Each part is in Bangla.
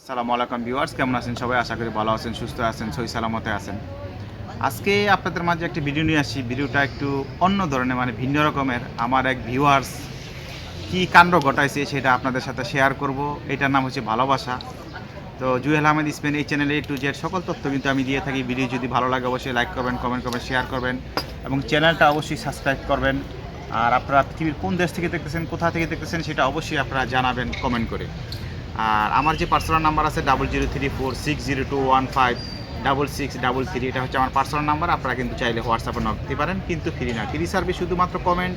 আসসালামু আলাইকুম ভিউয়ার্স, কেমন আছেন সবাই? আশা করি ভালো আছেন, সুস্থ আছেন, সই সালামতে আছেন। আজকে আপনাদের মাঝে একটা ভিডিও নিয়ে আসি। ভিডিওটা একটু অন্য ধরনের মানে ভিন্ন রকমের। আমার এক ভিউয়ার্স কি কাণ্ড ঘটাইছে সেটা আপনাদের সাথে শেয়ার করব। এটার নাম হচ্ছে ভালোবাসা। তো জুয়েল আহমেদ স্পেন এই চ্যানেলে টু জেড সকল তথ্য কিন্তু আমি দিয়ে থাকি। ভিডিও যদি ভালো লাগে অবশ্যই লাইক করবেন, কমেন্ট করবেন, শেয়ার করবেন এবং চ্যানেলটা অবশ্যই সাবস্ক্রাইব করবেন। আর আপনারা পৃথিবীর কোন দেশ থেকে দেখতেছেন, কোথা থেকে দেখতেছেন, সেটা অবশ্যই আপনারা জানাবেন কমেন্ট করে। আর আমার যে পার্সোনাল নাম্বার আছে double zero three four six zero two one five double six double three এটা হচ্ছে আমার পার্সোনাল নাম্বার আপনারা কিন্তু চাইলে হোয়াটসঅ্যাপে নক দিতে পারেন, কিন্তু ফ্রি না। ফ্রি সার্ভিস শুধুমাত্র কমেন্ট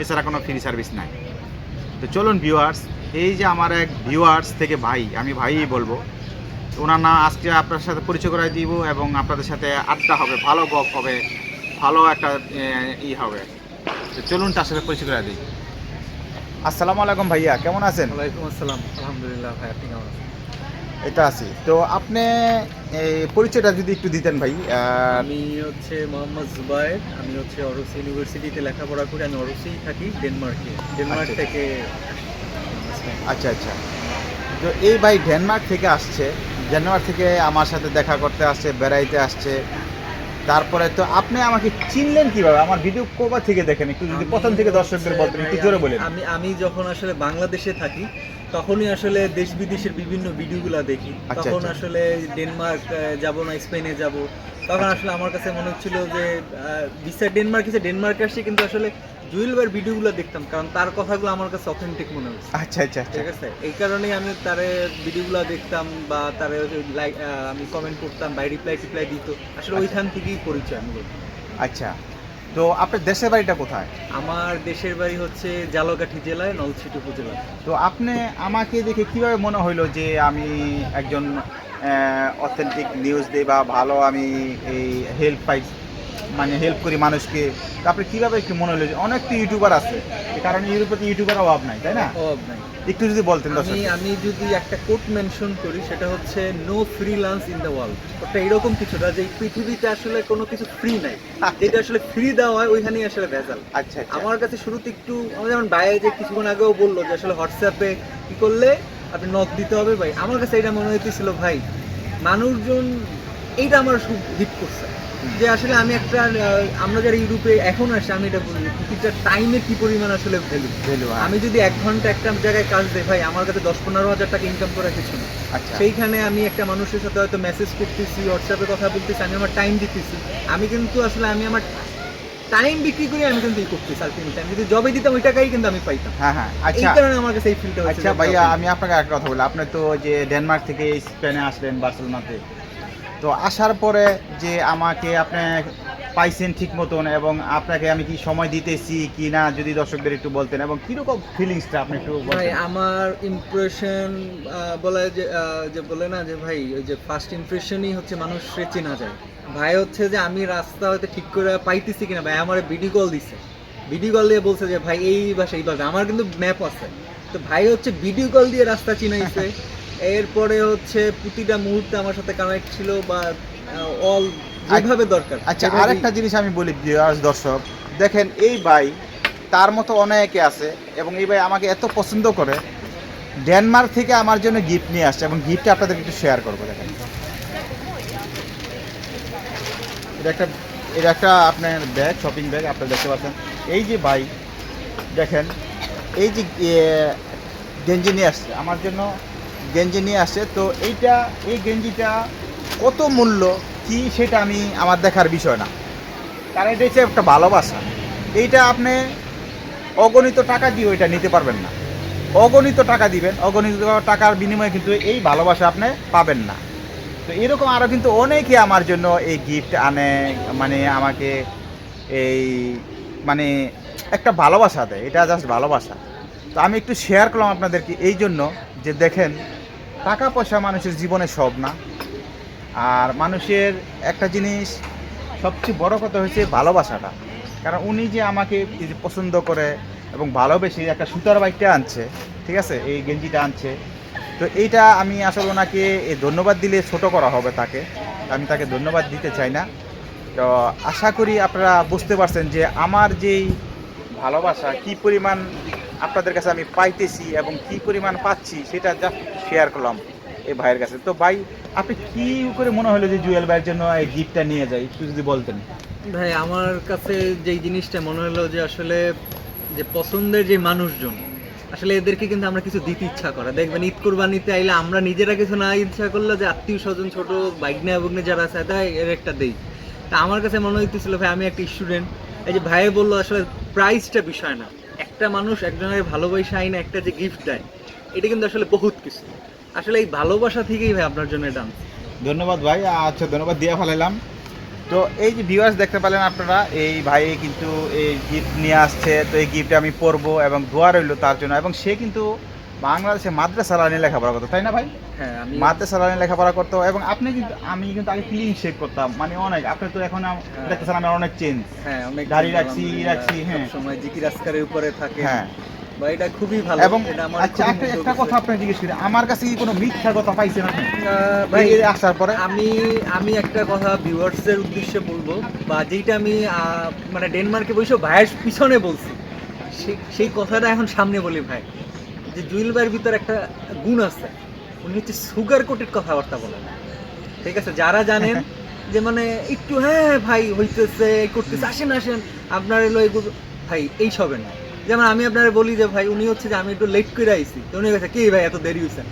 এছাড়া কোনো ফ্রি সার্ভিস নাই। তো চলুন ভিউয়ার্স এই যে আমার এক ভিউয়ার্স থেকে ভাই, আমি ভাইই বলব, ওনার নাম আজকে আপনার সাথে পরিচয় করাই দিব এবং আপনাদের সাথে আড্ডা হবে, ভালো গপ হবে, ভালো একটা ই হবে। তো চলুন তার সাথে পরিচয় করাই দিই। আসসালামু আলাইকুম ভাইয়া কেমন আছেন? ওয়ালাইকুম আসসালাম আলহামদুলিল্লাহ ভাই আপনি কেমন আছেন? এটা আছি। তো আপনি এই পরিচয়টা যদি একটু দিতেন ভাই আমি হচ্ছে মোহাম্মদ জুবায়ের আমি হচ্ছে অরুস ইউনিভার্সিটিতে লেখাপড়া করি আমি অরুসেই থাকি ডেনমার্কে ডেনমার্ক আচ্ছা। থেকে আচ্ছা আচ্ছা। তো এই ভাই ডেনমার্ক থেকে আসছে ডেনমার্ক থেকে আমার সাথে দেখা করতে আসছে বেড়াইতে আসছে তারপরে তো আপনি আমাকে চিনলেন কীভাবে? আমার ভিডিও কোবা থেকে দেখেন? একটু যদি প্রথম থেকে দর্শকদের বলতেন একটু জোরে আমি- বলেন। আমি আমি যখন আসলে বাংলাদেশে থাকি তখনই আসলে দেশ বিদেশের বিভিন্ন ভিডিওগুলো দেখি। আচ্ছা, তখন আচ্ছা। আসলে ডেনমার্ক যাব না স্পেনে যাব। তখন আসলে আমার কাছে মনে হচ্ছিল যে ভিসা ডেনমার্ক এসে ডেনমার্কে আসছি কিন্তু আসলে জুয়েল ভাইয়ের ভিডিওগুলো দেখতাম কারণ তার কথাগুলো আমার কাছে অথেন্টিক মনে হচ্ছে আচ্ছা আচ্ছা আচ্ছা। ঠিক আছে? এই কারণেই আমি তার ভিডিওগুলো দেখতাম বা তার লাইক আমি কমেন্ট করতাম বা রিপ্লাই টিপ্লাই দিত। আসলে আচ্ছা। ওইখান থেকেই পরিচয় আমি আচ্ছা। তো আপনার দেশের বাড়িটা কোথায়? আমার দেশের বাড়ি হচ্ছে জালকাঠি জেলায় নলছিটি উপজেলা। তো আপনি আমাকে দেখে কীভাবে মনে হইল যে আমি একজন অথেন্টিক নিউজ দিই বা ভালো আমি এই হেল্প পাই? মানে হেল্প করি মানুষকে। তো আপনি কীভাবে একটু মনে হলো যে অনেক তো ইউটিউবার আছে কারণ ইউরোপে তো ইউটিউবার অভাব নাই তাই না? অভাব নাই। একটু যদি বলতেন আমি আমি যদি একটা কোট মেনশন করি সেটা হচ্ছে no free lunch in the world ওটা এরকম কিছুটা যে পৃথিবীতে আসলে কোনো কিছু ফ্রি নাই। যেটা আসলে ফ্রি দেওয়া হয় ওইখানেই আসলে ভেজাল। আচ্ছা আচ্ছা। আমার কাছে শুরুতে একটু আমার যেমন বাইরে যে কিছুক্ষণ আগেও বলল যে আসলে হোয়াটসঅ্যাপে কি করলে আপনি নক দিতে হবে ভাই। আমার কাছে এটা মনে হইতেছিল ভাই মানুষজন এইটা আমার খুব হিট করছে। যে আসলে আমি একটা আমরা যারা ইউরোপে এখন আসি আমি এটা বলি প্রতিটা টাইমে কি পরিমাণ আসলে ভ্যালু ভ্যালু আমি যদি এক ঘণ্টা একটা জায়গায় কাজ দেই ভাই আমার কাছে দশ পনেরো হাজার টাকা ইনকাম করা কিছু না আচ্ছা। সেইখানে আমি একটা মানুষের সাথে হয়তো মেসেজ করতেছি হোয়াটসঅ্যাপে কথা বলতেছি আমি আমার টাইম দিতেছি। আমি কিন্তু আসলে আমি আমার টাইম বিক্রি করে আমি কিন্তু ই করতেছি আলটিমেটলি আমি যদি জবে দিতাম ওই টাকাই কিন্তু আমি পাইতাম। হ্যাঁ হ্যাঁ। এই আচ্ছা। কারণে আমার কাছে এই ফিলটা আচ্ছা ভাইয়া আমি আপনাকে একটা কথা বলি। আপনি তো যে ডেনমার্ক থেকে স্পেনে আসলেন বার্সেলোনাতে তো আসার পরে যে আমাকে আপনি পাইছেন ঠিক মতন এবং আপনাকে আমি কি সময় দিতেছি কি না যদি দর্শকদের একটু বলতেন এবং কীরকম ফিলিংসটা আপনি একটু ভাই আমার ইমপ্রেশন বলে যে যে বলে না যে ভাই ওই যে ফার্স্ট ইমপ্রেশনই হচ্ছে মানুষের চেনা যায়। ভাই হচ্ছে যে আমি রাস্তা হয়তো ঠিক করে পাইতেছি কিনা ভাই আমার ভিডিও কল দিছে। ভিডিও কল দিয়ে বলছে যে ভাই এই বাসা এই বাসা। আমার কিন্তু ম্যাপ আছে। তো ভাই হচ্ছে ভিডিও কল দিয়ে রাস্তা চিনাইছে। এরপরে হচ্ছে প্রতিটা মুহূর্তে আমার সাথে কানেক্ট ছিল বা অল যেভাবে দরকার। আচ্ছা আরেকটা জিনিস আমি বলি viewers, দর্শক। দেখেন এই ভাই তার মতো অনেকে আছে এবং এই ভাই আমাকে এত পছন্দ করে ডেনমার্ক থেকে আমার জন্য গিফট নিয়ে আসছে এবং গিফটটা আপনাদের একটু শেয়ার করব দেখেন। এটা একটা এটা একটা আপনার ব্যাগ শপিং ব্যাগ আপনারা দেখতে পাচ্ছেন। এই যে ভাই দেখেন এই যে গেঞ্জি নিয়ে আসছে আমার জন্য গেঞ্জি নিয়ে আসছে। তো এইটা, এই গেঞ্জিটা কত মূল্য? কি সেটা আমি আমার দেখার বিষয় না। কারণ এটা হচ্ছে একটা ভালোবাসা। এইটা আপনি অগণিত টাকা দিয়ে ওইটা নিতে পারবেন না। অগণিত টাকা দিবেন, অগণিত টাকার বিনিময়ে কিন্তু এই ভালোবাসা আপনি পাবেন না। তো এরকম আরও কিন্তু অনেকে আমার জন্য এই গিফট আনে মানে আমাকে এই মানে একটা ভালোবাসা দেয়। এটা জাস্ট ভালোবাসা। তো আমি একটু শেয়ার করলাম আপনাদেরকে এই জন্য যে দেখেন টাকা পয়সা মানুষের জীবনে সব না। আর মানুষের একটা জিনিস সবচেয়ে বড় কথা হচ্ছে ভালোবাসাটা। কারণ উনি যে আমাকে পছন্দ করে এবং ভালোবেসে একটা সুতার বাইকটা আনছে, ঠিক আছে? এই গেঞ্জিটা আনছে। তো এইটা আমি আসলে ওনাকে ধন্যবাদ দিলে ছোট করা হবে তাকে। আমি তাকে ধন্যবাদ দিতে চাই না। তো আশা করি আপনারা বুঝতে পারছেন যে আমার যেই ভালোবাসা, কি পরিমাণ আপনাদের কাছে আমি পাইতেছি এবং কি পরিমাণ পাচ্ছি সেটা জাস্ট শেয়ার করলাম এই ভাইয়ের কাছে। তো ভাই, আপনি কি করে মনে হলো যে জুয়েল ভাইয়ের জন্য এই গিফটটা নিয়ে যাই একটু যদি বলতেন। ভাই, আমার কাছে যেই জিনিসটা মনে হলো যে আসলে যে পছন্দের যে মানুষজন, আসলে এদেরকে কিন্তু আমরা কিছু দিতে ইচ্ছা করে। দেখবেন ঈদ কোরবানিতে আইলে আমরা নিজেরা কিছু না ইচ্ছা করলে যে আত্মীয় স্বজন, ছোট বাইকনে বগ্নে যারা আছে, তাই এর একটা দেই। তা আমার কাছে মনে হইতেছিল, ভাই, আমি একটা স্টুডেন্ট এই যে ভাইয়ে বলল, আসলে প্রাইসটা বিষয় না। একটা মানুষ একজনের ভালোবাসা আইনে একটা যে গিফট দেয়, এটা কিন্তু আসলে বহুত কিছু। আসলে এই ভালোবাসা থেকেই ভাই আপনার জন্য এটা ধন্যবাদ ভাই আচ্ছা ধন্যবাদ, দিয়া ফেলাইলাম। তো এই যে ভিউয়ার্স দেখতে পেলেন আপনারা, এই ভাই কিন্তু এই গিফট নিয়ে আসছে, তো এই গিফটটা আমি পরবো এবং দোয়া রইল তার জন্য, এবং সে কিন্তু বাংলাদেশে মাদ্রাসা লাইনে লেখাপড়া করতো তাই না ভাই? হ্যাঁ আমি মাদ্রাসা লাইনে লেখাপড়া করতো এবং আপনি কিন্তু আমি কিন্তু আগে ক্লিন শেক করতাম মানে অনেক আপনি তো এখন হ্যাঁ। দেখতেছেন আমার অনেক চেঞ্জ হ্যাঁ অনেক দাড়ি রাখছি, রাখছি, হ্যাঁ। সময় জিকির আজকারের উপরে থাকে। হ্যাঁ। বা এটা খুবই ভালো এবং আচ্ছা একটা একটা কথা আপনি জিজ্ঞেস করি আমার কাছে কি কোনো মিথ্যা কথা পাইছেন আপনি? আহ, ভাই আসার পরে? আমি আমি একটা কথা উদ্দেশ্যে বলব বা যেটা আমি মানে ডেনমার্কে বসে ভাইয়ের পিছনে বলছি সেই কথাটা এখন সামনে বলি ভাই। যে জুয়েল ভাইয়ের ভিতরে একটা গুণ আছে উনি হচ্ছে সুগার কোটের কথাবার্তা বলেন। ঠিক আছে যারা জানেন যে মানে একটু হ্যাঁ ভাই হইতেছে করতেছে আসেন আসেন আপনার এলো এগুলো ভাই এই সবে না। যেমন আমি আপনার বলি যে ভাই উনি হচ্ছে যে আমি একটু লেট করে আইছি। তো উনি গেছে কি ভাই এত দেরি হয়েছে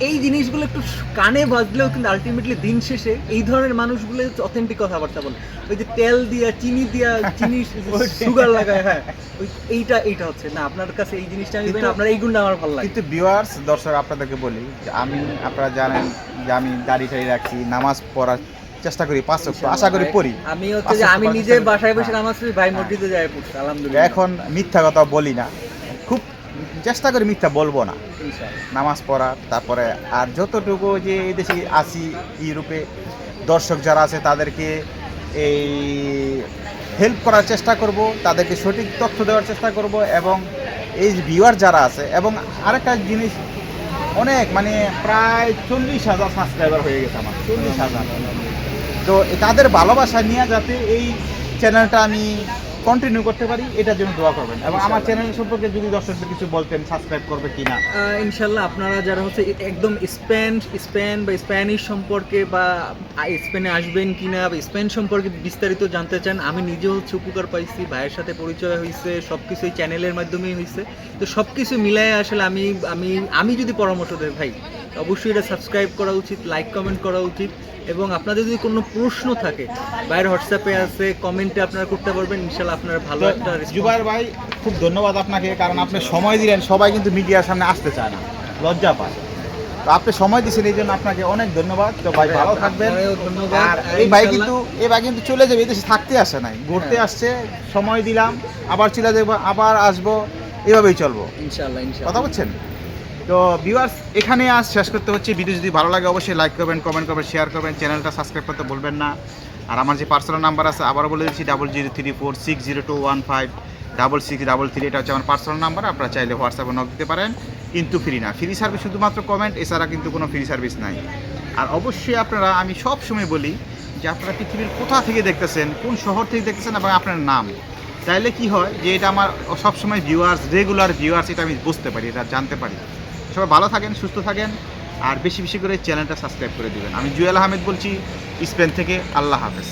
এই জিনিসগুলো একটু কানে বাজলেও কিন্তু আলটিমেটলি দিন শেষে এই ধরনের মানুষগুলো অথেন্টিক কথাবার্তা বলে। ওই যে তেল দিয়া চিনি দিয়া চিনি সুগার লাগায় হ্যাঁ। ওই এইটা এইটা হচ্ছে। না আপনার কাছে এই জিনিসটা আমি আপনার এই গুণটা আমার ভালো লাগে। কিন্তু ভিউয়ার্স দর্শক আপনাদেরকে বলি যে আমি আপনারা জানেন যে আমি দাড়ি টাড়ি রাখছি নামাজ পড়ার চেষ্টা করি পাঁচ ওয়াক্ত আশা করি পড়ি। আমি হচ্ছে যে আমি নিজে বাসায় বসে হ্যাঁ। নামাজ পড়ি ভাই। মসজিদে যায় পড়ছে আলহামদুলিল্লাহ। এখন মিথ্যা কথা বলি না। চেষ্টা করি মিথ্যা বলব না। নামাজ পড়ার তারপরে আর যতটুকু যে এই দেশে আসি ইউরোপে দর্শক যারা আছে তাদেরকে এই হেল্প করার চেষ্টা করব তাদেরকে সঠিক তথ্য দেওয়ার চেষ্টা করব এবং এই ভিউয়ার যারা আছে এবং আরেকটা জিনিস অনেক মানে প্রায় চল্লিশ হাজার সাবস্ক্রাইবার হয়ে গেছে আমার চল্লিশ হাজার। তো তাদের ভালোবাসা নিয়ে যাতে এই চ্যানেলটা আমি কন্টিনিউ করতে পারি এটার জন্য দোয়া করবেন। এবং আমার চ্যানেল সম্পর্কে যদি দর্শকদের কিছু বলতেন সাবস্ক্রাইব করবে কিনা? ইনশাল্লাহ আপনারা যারা হচ্ছে একদম স্পেন স্পেন বা স্প্যানিশ সম্পর্কে বা স্পেনে আসবেন কিনা বা স্পেন সম্পর্কে বিস্তারিত জানতে চান আমি নিজে হচ্ছে উপকার পাইছি ভাইয়ের সাথে পরিচয় হয়েছে সব কিছু চ্যানেলের মাধ্যমেই হয়েছে তো সব কিছু মিলাই আসলে আমি আমি আমি যদি পরামর্শ দেই ভাই অবশ্যই এটা সাবস্ক্রাইব করা উচিত লাইক কমেন্ট করা উচিত এবং আপনাদের যদি কোনো প্রশ্ন থাকে বাইরের হোয়াটসঅ্যাপে আছে কমেন্টে আপনারা করতে পারবেন ইনশাল্লাহ আপনার ভালো একটা জুবাইর ভাই খুব ধন্যবাদ আপনাকে কারণ আপনি সময় দিলেন সবাই কিন্তু মিডিয়ার সামনে আসতে চায় না লজ্জা পায়। তো আপনি সময় দিয়েছেন এই জন্য আপনাকে অনেক ধন্যবাদ। তো ভাই ভালো থাকবেন। ধন্যবাদ। আর এই ভাই কিন্তু এই ভাই কিন্তু চলে যাবে এদেশে থাকতে আসে নাই ঘুরতে হ্যাঁ। আসছে সময় দিলাম আবার চলে যাব আবার আসব এভাবেই চলবো। ইনশাল্লাহ ইনশাল্লাহ কথা বলছেন? তো ভিউয়ার্স এখানে আজ শেষ করতে হচ্ছে। ভিডিও যদি ভালো লাগে, অবশ্যই লাইক করবেন কমেন্ট করবেন শেয়ার করবেন চ্যানেলটা সাবস্ক্রাইব করতে বলবেন না। আর আমার যে পার্সোনাল নাম্বার আছে আবার বলে দিচ্ছি double zero three four six zero two one five double six double three এটা হচ্ছে আমার পার্সোনাল নাম্বার আপনারা চাইলে হোয়াটসঅ্যাপে নক দিতে পারেন, কিন্তু ফ্রি না। ফ্রি সার্ভিস শুধুমাত্র কমেন্ট এছাড়া কিন্তু কোনো ফ্রি সার্ভিস নাই। আর অবশ্যই আপনারা, আমি সব সময় বলি যে আপনারা পৃথিবীর কোথা থেকে দেখতেছেন, কোন শহর থেকে দেখতেছেন এবং আপনার নাম। তাইলে কি হয় যে এটা আমার সবসময় ভিউয়ার্স রেগুলার ভিউয়ার্স এটা আমি বুঝতে পারি, এটা জানতে পারি। সবাই ভালো থাকেন, সুস্থ থাকেন, আর বেশি বেশি করে চ্যানেলটা সাবস্ক্রাইব করে দেবেন। আমি জুয়েল আহমেদ বলছি, স্পেন থেকে আল্লাহ হাফেজ।